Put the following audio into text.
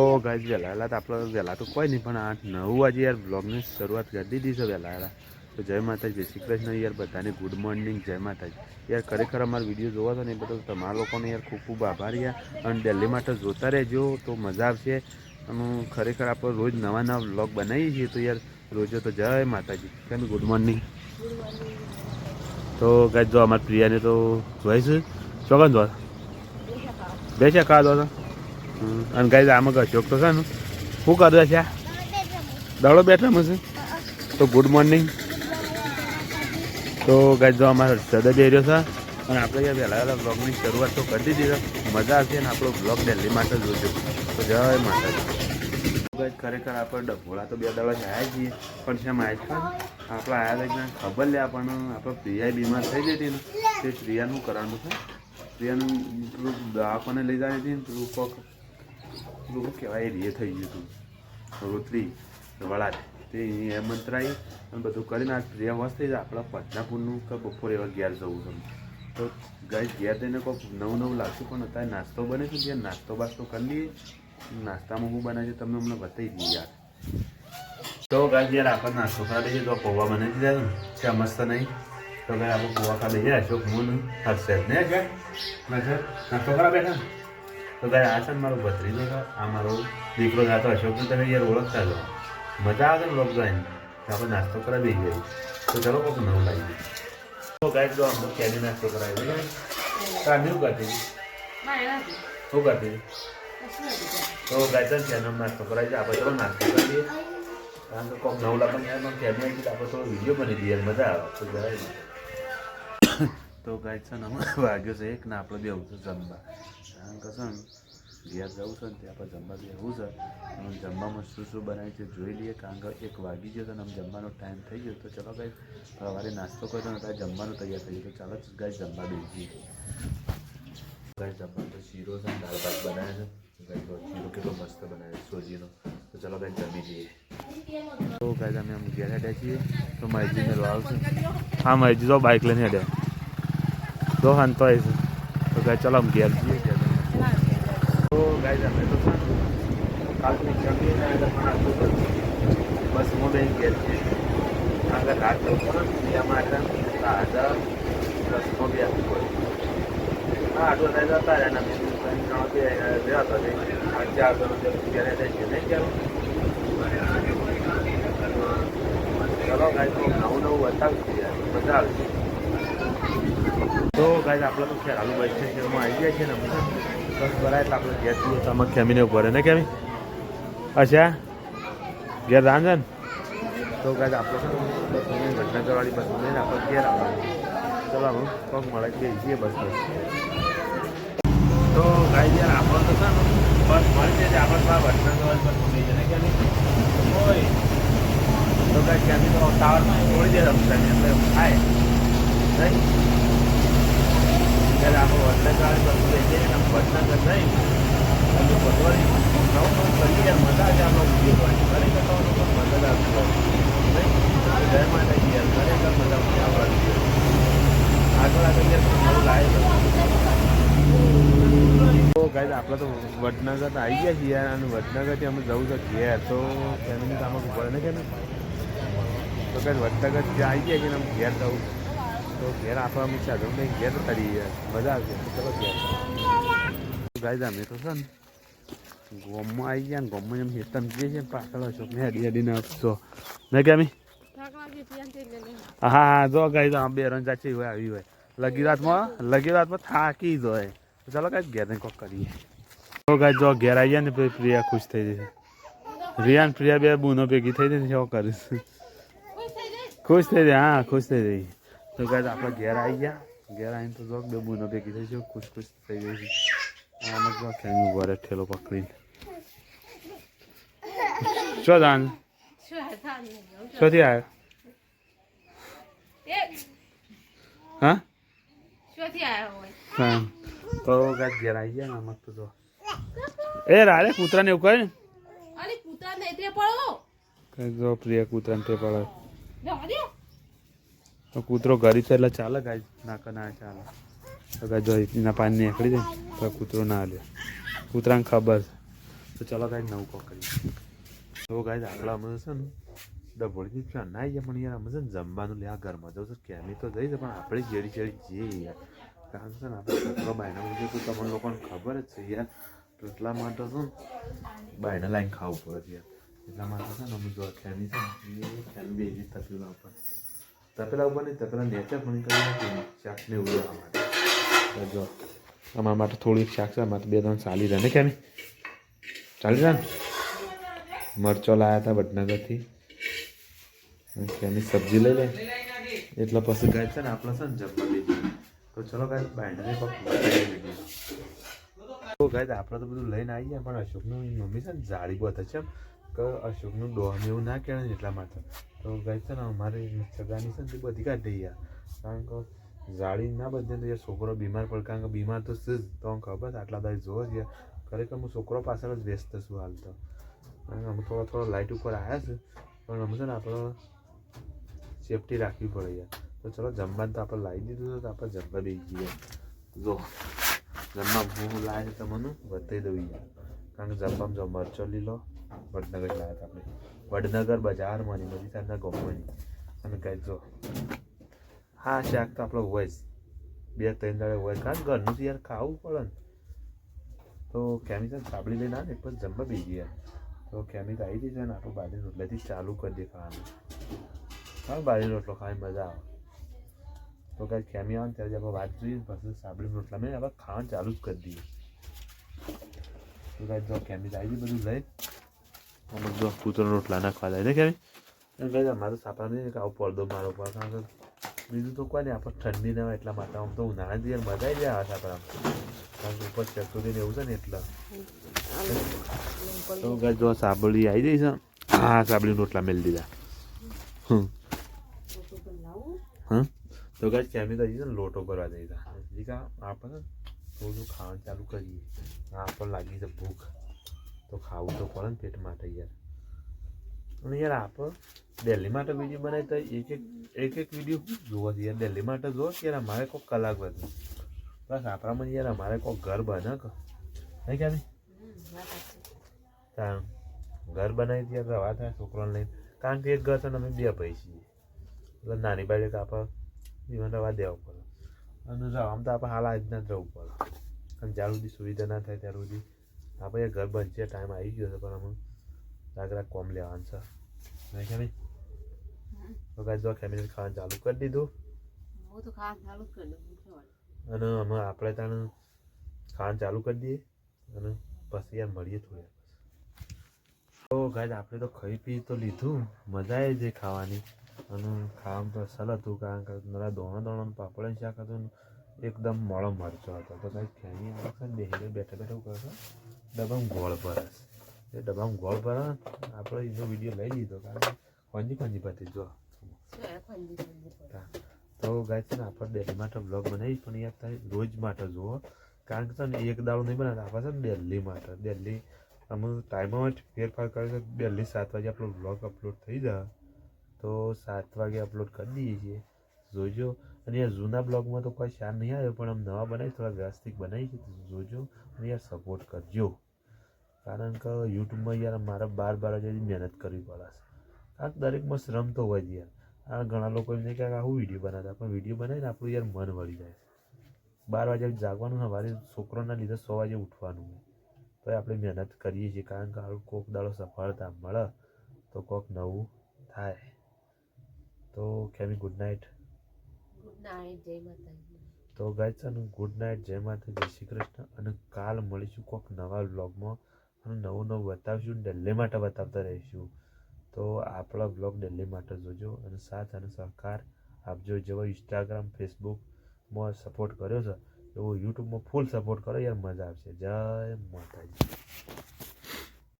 તો ગાઈસ વહેલા વહેલા તો આપણે વહેલા તો કોઈ નહીં, પણ આઠ નવ આજે યાર બ્લોગની શરૂઆત કરી દીધી છે વહેલા વહેલા. તો જય માતાજી, જય શ્રી કૃષ્ણ યાર, બધાને ગુડ મોર્નિંગ જય માતાજી. યાર, ખરેખર અમારો વીડિયો જોવો છો ને એ બધો તમારા લોકોને યાર ખૂબ ખૂબ આભાર યાર. અને દિલ્હી માટે જોતા રહેજો, તો મજા આવશે. અને ખરેખર આપણે રોજ નવા નવા બ્લોગ બનાવીએ છીએ, તો યાર રોજો તો જય માતાજી. કેમ ગુડ મોર્નિંગ તો ગાઈઝ જો અમારા પ્રિયાને તો જોઈશું. ચોકન દો બે છે કા દો તો અને ગાઈઝ આમાં અશોક તો છે ને? શું કરે છે? દડો બેઠા છે? તો ગુડ મોર્નિંગ તો ગાઈઝ જો અમારો સદા બે રહ્યો છે. અને આપણે યાર વહેલા વહેલા બ્લોગની શરૂઆત તો કરી દીધી મજા આવશે અને આપણો બ્લોગ દિલ્હી માટે જોજો. તો જય માતાજી. ખરેખર આપણે ડભોળા તો બે દડા આવ્યા છીએ. પણ છે છે આપણે આવ્યા હતા ખબર લે પણ આપણે પ્રિયા બીમાર થઈ ગઈ હતી ને. તે પ્રિયાનું કરવાનું છે. પ્રિયાનું પેલું દવાખાને લઈ જાય હતી ને. પેલું પેલું શું કહેવાય? એ થઈ ગયું હતું. રોતરી વળાદ તે એ મંત્રાઈ અને બધું કરીને આ પ્રિયા વસ્ત થઈ જાય આપણા પદનાપુરનું કે બપોરે એવા ઘેર જવું તમે તો ગાય ઘેર જઈને કોઈક નવું નવું લાગતું પણ અત્યારે નાસ્તો બને છે. ત્યાં નાસ્તો બાસ્તો કરી લઈએ. નાસ્તામાં હું બનાવે છે તમને હમણાં બતાવી દઈએ યાર. તો ગાય જ્યારે આપણે નાસ્તો ખાવા છે તો પૌવા બનાવી દીધા છે મસ્ત નહીં. તો ગાય આપણે પૌવા ખાલી દઈએ અશોક મુન હર્ષદ. ને ગાય નાસ્તો કરવા બેઠા? તો ગાય આ છે ને મારો ભત્રીજો છે આ મારો દીકરો છે અશોક તમે યાર ઓળખતા છો. મજા આવે ને લોક જોઈને તો આપણે નાસ્તો કરાવી દઈએ. તો ચલો કોઈક નવું લાવી તો ગાય જો આમ ક્યાંની નાસ્તો કરાવી દઈએ. કાંદી શું કરતી હતી? શું કરતી હતી? તો ગાય તો કેનો નાસ્તો કરાવી દઈએ. આપણે ચલો નાસ્તો કરી દઈએ. કારણ કે કોઈક નવું લાગે પણ આવી આપણે થોડો વીડિયો બની દઈએ. મજા આવે. તો જાય તો ગાય છે ને વાગ્યો છે એક ને આપણે બેવું છે જમવા. કારણ કે છે ને, ઘેર જવું છે ને, ત્યાં આપણે જમવા બેવું છે. અને જમવામાં શું શું બનાવ્યું છે જોઈ લઈએ કારણ કે એક વાગી ગયો છે જમવાનો ટાઈમ થઈ ગયો તો ચલો ભાઈ સવારે નાસ્તો કર્યો ને ત્યારે જમવાનું તૈયાર થઈ ગયું તો ચાલો ગાય જમવા બેસી ગાય જમવા તો શીરો છે ને, દાળ ભાત બનાવે છે. શીરો કેટલો મસ્ત બનાવ્યો સોજીનો. તો ચલો ગાય જમી લઈએ. તો ગાય અમે આમ ઘેર હેડ્યા છીએ. તો માહિતી મેળવા આવશે હા માહિતી તો બાઇક લઈને હેડ્યા. તો હાન તો છે. તો ગાય ચલો આમ ઘેર જઈએ. અમે તો છે ને કાલની ને એટલે પણ આટલું બધું બસ હું બે છે આગળ રાત તો પણ ત્યાં માટે તાજા રસમાં બી આપવું પડે હા, આટલું થાય જતા એના મેં ત્રણ બે રહ્યા હતા ચાર જણા રૂપિયા જાય છે, નહીં કહેવું ચલો ગાય, તો નવું નવું બતાવશું મજા આવશે તો ગાય, આપણે તો ખેરાલુ બસ સ્ટેશનમાં આવી ગયા છે ને, અમે બસ ભરાય એટલે આપણે ઘેર જઈએ. ઊભો રહે. ને કેમી અચ્છા? ઘેર રાંધે ને? તો કાંઈ આપણે છે ને અમે બસ લઈને આપણે ઘેર આવવાનું. ચલો હું પગ મળે કે જઈએ બસ બસ તો કાંઈ યાર, આપણે તો છે બસ મળી જાય આપણે તો આ વડનગરવાળી બસ મળી જાય. ને કેમી હોય તો કાંઈ ક્યાંથી તો ટાવરમાં છોડી દે રમતાની એટલે થાય નહીં? ત્યારે આપણે વડનગર બસ લઈ જઈએ ને વડનગર નહીં અને ભગવાન નવું નવું કરીએ, મજા આવે આપણો વીડિયો જોવાની. ખરેખર તો મજા આવતી જય માતાજી યાર ખરેખર મજા મને આપણા વીડિયો આગળ આગળ યાર નવું લાવે તો ગાય આપણે તો વડનગર તો આવી ગયા છીએ યાર અને વડનગરથી અમે જવું છે ઘેર. તો ફેમિલી કામ પડે ને કે ને તો કઈ વડનગર ત્યાં આવી ગયા છે અમે ઘેર જવું તો ઘેર આપવા મૂક્યા તો નહીં ઘેર કરી મજા આવશે ચલો ઘેર. ગાય અમે તો છે ને ગોમમાં આવી ગયા ને ગોમમાં એમ હેતમ જઈએ છીએ પાછળ છો મેં હેડી હેડીને આપશો ને કેમી હા હા જો ગાઈ તો બે રન ચાચી હોય, આવી હોય. લગી રાતમાં લગી રાતમાં થાકી જ હોય. ચાલો કાંઈ ઘેર કોક કરીએ. તો ગાઈ જો ઘેર આવી ગયા ને પછી પ્રિયા ખુશ થઈ જશે. રિયા ને પ્રિયા બે બૂનો ભેગી થઈ જાય ને શું કરીશ? ખુશ થઈ જાય હા, ખુશ થઈ જાય તો ગાઈ આપણે ઘેર આવી ગયા. ઘેર આવીને તો જોક બે બુનો ભેગી થઈ ગયો ખુશ ખુશ થઈ ગઈ છે. આમ જ ખેમી ઊભા ઠેલો પકડીને. શું દાન શોથી આવ્યો હા? હા. તો ગાય ઘેર આવી ગયા ને આમાં તો જો. એ રાડે કૂતરાને એવું કહે ને? અરે કૂતરા ને પડો. જો પ્રિય કૂતરાને તે પડે કૂતરો ગરીબ છે એટલે ચાલે ગાય ના કે ના ચાલે. તો ગાય જો એના પાણી નીકળી જાય તો કૂતરો ના લે. કૂતરાને ખબર છે. તો ચલો ગાય નવું કોક તો ગાય આગળ અમે છે ને ડબોળથી ત્યાં ના આવીએ પણ યાર અમે છે ને જમવાનું લે, આ ઘરમાં જવું છે, કેમી તો જઈ છે, પણ આપણે જેડી જેડી જઈએ યાર. કારણ છે ને, આપણે છોકરો બાયના મૂકીએ તો તમને લોકોને ખબર જ છે યાર. તો એટલા માટે છે ને બાયના લાઈન ખાવું પડે યાર. એટલા માટે છે ને, અમે જો કેમી છે ને ખેમી બેજી તપેલા ઉપર. તપેલા ઉપર નહીં તપેલા નેચર પણ કરી શાક ને એવું લેવા માટે જો અમારા માટે થોડીક શાક છે અમારે બે ત્રણ ચાલી રહે ને કેમી ચાલી રહે ને મરચો લાયા હતા વડનગરથી એની સબ્જી લઈ લે એટલે પછી ગાય છે ને આપણે છે ને જમવા લઈ તો ચલો ગાય બાયણે કોક તો ગાય આપણે તો બધું લઈને આવી ગયા પણ અશોકનું મમ્મી છે ને જાળી બહુ છે કે અશોકનું ડોહમ એવું ના કહેવાય એટલા માટે તો ગાય છે ને અમારે સગાની છે ને તે બધી કાઢી યાર કારણ કે જાળી ના બધે તો યાર છોકરો બીમાર પડે, કારણ કે બીમાર તો છે તો ખબર આટલા બધા જોવો છે ખરેખર હું છોકરો પાછળ જ વ્યસ્ત છું હાલ તો. કે અમે થોડો થોડો લાઇટ ઉપર આવ્યા છે, પણ અમે છે ને આપણે સેફટી રાખવી પડે યાર. તો ચલો, જમવાનું તો આપણે લાવી દીધું તો આપણે જમવા બેસી ગયા. જો, જમવા હું લાવે છે તમને, બતાવી દઉં યાર. કારણ કે જમવામાં જો મરચો લીલો, વડનગર લાવ્યા હતા આપણે. વડનગર બજારમાં ની, બધી સાંજના ગમવાની અને કાંઈ જો, હા, શાક તો આપણો હોય જ. બે, ત્રણ દાડે હોય. કારણ ઘરનું યાર ખાવું પડે ને. તો કેમિકલ સાબડી લઈને આવે પણ જમવા બી ગયા તો કેમિકલ આવી જશે ને આપણું બાજરી રોટલાથી ચાલુ કરી દે ખાવાનું. હા, બાજરી રોટલો ખાવાની મજા આવે. તો કાંઈ કેમી આવે ને, ત્યારે આપણે વાત જોઈએ પછી સાબડી રોટલા. મેં આપણે ખાવાનું ચાલુ જ કરી દઈએ. તો કાંઈ જો કેમી આવી ગઈ બધું લઈ અમે જો કૂતરો રોટલા નાખવા જાય ને કેમી એમ કહે અમારે સાપડા નહીં આવું પડદો મારો પર કારણ કે બીજું તો કોઈ નહીં આપણે ઠંડી ના હોય એટલા માટે આમ તો ઉનાળા દિવસ મજા આવી જાય આ સાપરામાં કારણ કે ઉપર ચકતો ને એવું છે ને એટલે તો ગાય જો સાબળી આવી જઈ છે હા સાબળી રોટલા મેળ દીધા હમ હા તો ગાય કેમી તો છે ને લોટો કરવા જઈ હતા હજી આપણે થોડું ખાવાનું ચાલુ કરીએ. આ પણ લાગી છે ભૂખ. તો ખાવું તો પડે ને પેટ માટે યાર. અને યાર આપણે દિલ્હી માટે વીડિયો બનાવી તો એક એક એક એક વીડિયો જોવો છે યાર દિલ્હી માટે જોવો કે યાર અમારે કોઈ કલાક વધુ બસ આપણામાં યાર અમારે કોઈ ઘર બને કે. નહીં? ક્યાં તાણ. ઘર બનાવી ત્યારે રવા થાય છોકરાને લઈને. કારણ કે એક ઘર તો અમે બે ભાઈ એટલે નાની બાજુ કાપા જીવન રવા દેવા પડે. અને આમ તો આપણે હાલ આજના જ રહેવું પડે. અને જ્યાં સુધી સુવિધા ના થાય ત્યાર સુધી આપણે ઘર બનશે ટાઈમ આવી ગયો છે પણ અમે રાગરા કોમ લેવાનું છે. નહીં કે નહીં તો કાંઈ જો ફેમિલી ખાવાનું ચાલુ કરી દીધું. હું તો ખાવા ચાલુ કરી દઉં અને અમે આપણે ત્યાં ખાવાનું ચાલુ કરી દઈએ અને પછી યાર મળીએ થોડી તો ગાય આપણે તો ખાઈ પી તો લીધું. મજા આવી જાય ખાવાની. અને ખાવાનું તો અસલ હતું કારણ કે મારા દોણા દોણા પાપડ શાક હતું એકદમ મોળો મરચો હતો. તો કાંઈ ફેમી આવે બેહીને બેઠા બેઠા કરશો ડબ્બામાં ગોળ ભરસ એ ડબ્બામાં ગોળ ભરે આપણે એનો વીડિયો લઈ લીધો, કારણ કે કોંજી કોંજી પતી જો. તો ગાય છે ને, આપણે દિલ્હી માટે બ્લોગ બનાવીશ, પણ યાર થાય રોજ માટે જુઓ. કારણ કે છે ને, એક દાડો નહીં બનાવતા આપણે છે ને દિલ્હી માટે દિલ્હી અમે ટાઈમમાં જ ફેરફાર કરે છે. દિલ્હી સાત વાગે આપણો બ્લોગ અપલોડ થઈ જાય. તો સાત વાગે અપલોડ કરી દઈએ છીએ. જોજો. અને યાર જૂના બ્લોગમાં તો કોઈ શાન નહીં આવ્યો, પણ આમ નવા બનાવી થોડા વ્યવસ્થિત બનાવી છે જોજો અને યાર સપોર્ટ કરજો. કારણ કે યુટ્યુબમાં યાર મારે બાર બાર વાગ્યા મહેનત કરવી પડે. છે કારણ દરેકમાં શ્રમ તો હોય જ યાર. આ ઘણા લોકો એમને કહે કે આવું વીડિયો બનાવતા, પણ વીડિયો બનાવીને આપણું યાર મન વળી જાય. બાર વાગે જાગવાનું, સવારે છોકરોના લીધે સો વાગે ઉઠવાનું. તો આપણે મહેનત કરીએ છીએ, કારણ કે આવું કોક દાડો સફળતા મળે, તો કોક નવું થાય. તો કેવી ગુડ નાઇટ ગુડ નાઇટ જય માતાજી. તો ગાય છે ને ગુડ નાઇટ જય માતા જય શ્રી કૃષ્ણ. અને કાલ મળીશું કોક નવા વ્લોગમાં અને નવું નવું બતાવશું દિલ્હી માટે બતાવતા રહીશું. તો આપણા બ્લોગ દિલ્હી માટે જોજો. અને સાથ અને સહકાર આપજો. જેવો ઇન્સ્ટાગ્રામ ફેસબુકમાં સપોર્ટ કર્યો છે એવો યુટ્યુબમાં ફૂલ સપોર્ટ કરો યાર મજા આવશે. જય માતાજી.